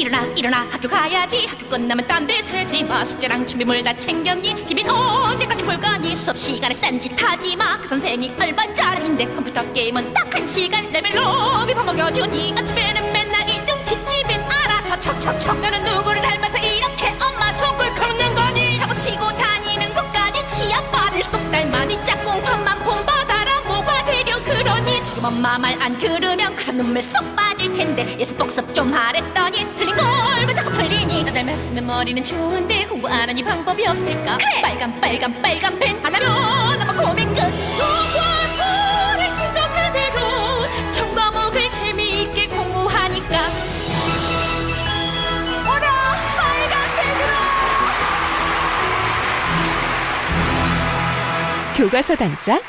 일어나 학교 가야지. 학교 끝나면 딴데 새지 마. 숙제랑 준비물 다 챙겼니? TV는 언제까지 볼 거니? 수업 시간에 딴짓 하지 마그 선생이 얼반 잘하는데 컴퓨터 게임은 딱 한 시간 레벨 높이 퍼먹여주니? 아침에는 맨날 1등 뒷집엔 알아서 척척척 너는 누구를 닮아서 이렇게 엄마 속을 긁는 거니? 하고 치고 다니는 것까지 치아빠를 쏙 닮아니 짝꿍판만 본받아라. 뭐가 되려 그러니? 지금 엄마 말 안 들으면 그선 눈물 쏙 빠질 텐데. 예습 복습 좀 하랬더니 틀린 닮았으면 머리는 좋은데 공부 안 하니 방법이 없을까? 그래! 빨간 빨간 빨간 펜 안 하면 아마 고민 끝! 공부를 친거 그대로 전 과목을 재미있게 공부하니까. 오라 빨간 펜으로! 교과서 단짝